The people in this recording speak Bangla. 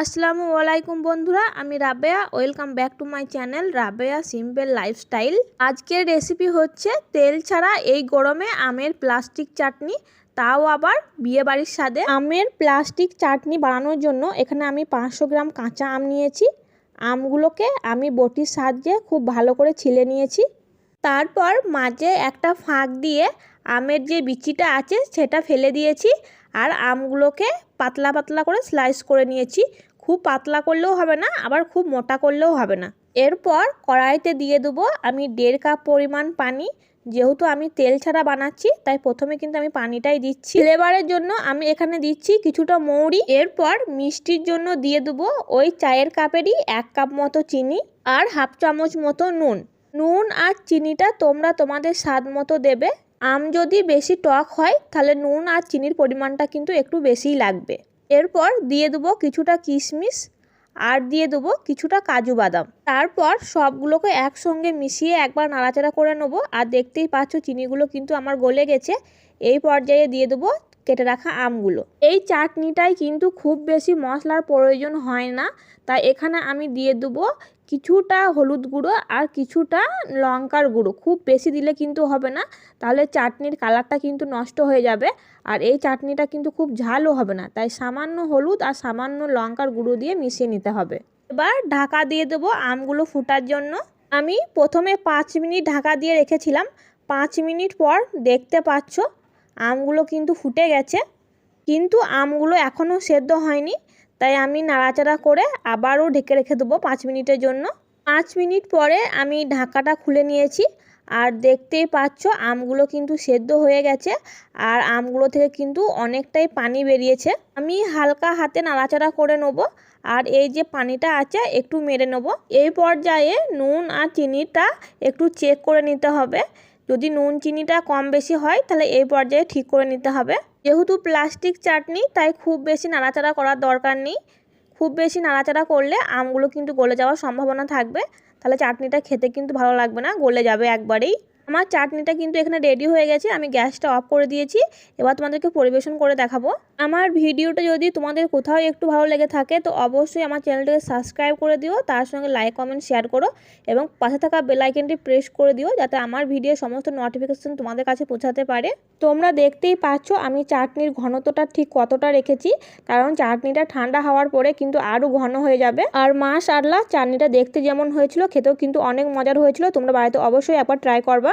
আসসালামু আলাইকুম বন্ধুরা, আমি Rabeya. Welcome back to my channel Rabeya simple lifestyle আজকের রেসিপি হচ্ছে তেল ছাড়া এই গরমে আমের প্লাস্টিক চাটনি, তাও আবার বিয়ে বাড়ির স্বাদে। আমের প্লাস্টিক চাটনি বানানোর জন্য এখানে আমি পাঁচশো গ্রাম কাঁচা আম নিয়েছি। আমগুলোকে আমি বটির সাহায্যে খুব ভালো করে ছিলে নিয়েছি। তারপর মাঝে একটা ফাঁক দিয়ে আমের যে বিচিটা আছে, সেটা ফেলে দিয়েছি। আর আমগুলোকে পাতলা পাতলা করে স্লাইস করে নিয়েছি। খুব পাতলা করলেও হবে না, আবার খুব মোটা করলেও হবে না। এরপর কড়াইতে দিয়ে দেবো আমি দেড় কাপ পরিমাণ পানি। যেহেতু আমি তেল ছাড়া বানাচ্ছি, তাই প্রথমে কিন্তু আমি পানিটাই দিচ্ছি। ফ্লেভারের জন্য আমি এখানে দিচ্ছি কিছুটা মৌরি। এরপর মিষ্টির জন্য দিয়ে দেবো ওই চায়ের কাপেরই এক কাপ মতো চিনি আর হাফ চামচ মতো নুন। নুন আর চিনিটা তোমরা তোমাদের স্বাদ মতো দেবে। আম যদি বেশি টক হয়, তাহলে নুন আর চিনির পরিমাণটা কিন্তু একটু বেশিই লাগবে। এরপর দিয়ে দেবো কিছুটা কিশমিশ আর দিয়ে দেবো কিছুটা কাজু বাদাম। তারপর সবগুলোকে একসঙ্গে মিশিয়ে একবার নাড়াচাড়া করে নেব। আর দেখতেই পাচ্ছ, চিনিগুলো কিন্তু আমার গলে গেছে। এই পর্যায়ে দিয়ে দেবো কেটে রাখা আমগুলো। এই চাটনিটাই কিন্তু খুব বেশি মশলার প্রয়োজন হয় না। তাই এখানে আমি দিয়ে দেবো কিছুটা হলুদ গুঁড়ো আর কিছুটা লঙ্কার গুঁড়ো। খুব বেশি দিলে কিন্তু হবে না। তাহলে চাটনির কালারটা কিন্তু নষ্ট হয়ে যাবে আর এই চাটনিটা কিন্তু খুব ঝালও হবে না। তাই সামান্য হলুদ আর সামান্য লঙ্কার গুঁড়ো দিয়ে মিশিয়ে নিতে হবে। এবার ঢাকা দিয়ে দেবো আমগুলো ফুটার জন্য। আমি প্রথমে পাঁচ মিনিট ঢাকা দিয়ে রেখেছিলাম। পাঁচ মিনিট পর দেখতে পাচ্ছ আমগুলো কিন্তু ফুটে গেছে, কিন্তু আমগুলো এখনও সেদ্ধ হয়নি, তাই আমি নাড়াচাড়া করে আবারও ঢেকে রেখে দেবো পাঁচ মিনিটের জন্য। পাঁচ মিনিট পরে আমি ঢাকাটা খুলে নিয়েছি, আর দেখতেই পাচ্ছ আমগুলো কিন্তু সেদ্ধ হয়ে গেছে, আর আমগুলো থেকে কিন্তু অনেকটাই পানি বেরিয়েছে। আমি হালকা হাতে নাড়াচাড়া করে নেব, আর এই যে পানিটা আছে একটু মেরে নেব। এই পর্যায়ে নুন আর চিনিটা একটু চেক করে নিতে হবে যদি নুন চিনিটা কম বেশি হয়, তাহলে এই পর্যায়ে ঠিক করে নিতে হবে। যেহেতু প্লাস্টিক চাটনি, তাই খুব বেশি নাড়াচাড়া করার দরকার নেই। খুব বেশি নাড়াচাড়া করলে আমগুলো কিন্তু গলে যাওয়ার সম্ভাবনা থাকবে। তাহলে চাটনিটা খেতে কিন্তু ভালো লাগবে না, গলে যাবে একবারেই। আমার চাটনিটা কিন্তু এখানে রেডি হয়ে গেছে, আমি গ্যাসটা অফ করে দিয়েছি। এবার তোমাদেরকে পরিবেশন করে দেখাবো। আমার ভিডিওটা যদি তোমাদের কোথাও একটু ভালো লেগে থাকে, তো অবশ্যই আমার চ্যানেলটাকে সাবস্ক্রাইব করে দিও, তার সঙ্গে লাইক কমেন্ট শেয়ার করো এবং পাশে থাকা বেলাইকেনটি প্রেস করে দিও, যাতে আমার ভিডিওর সমস্ত নোটিফিকেশন তোমাদের কাছে পৌঁছাতে পারে। তোমরা দেখতেই পাচ্ছ আমি চাটনির ঘনত্বটা ঠিক কতটা রেখেছি, কারণ চাটনিটা ঠান্ডা হওয়ার পরে কিন্তু আরও ঘন হয়ে যাবে। আর মাস আরলা চাটনিটা দেখতে যেমন হয়েছিল, খেতেও কিন্তু অনেক মজার হয়েছিল, তোমরা বাড়িতে অবশ্যই একবার ট্রাই করবা।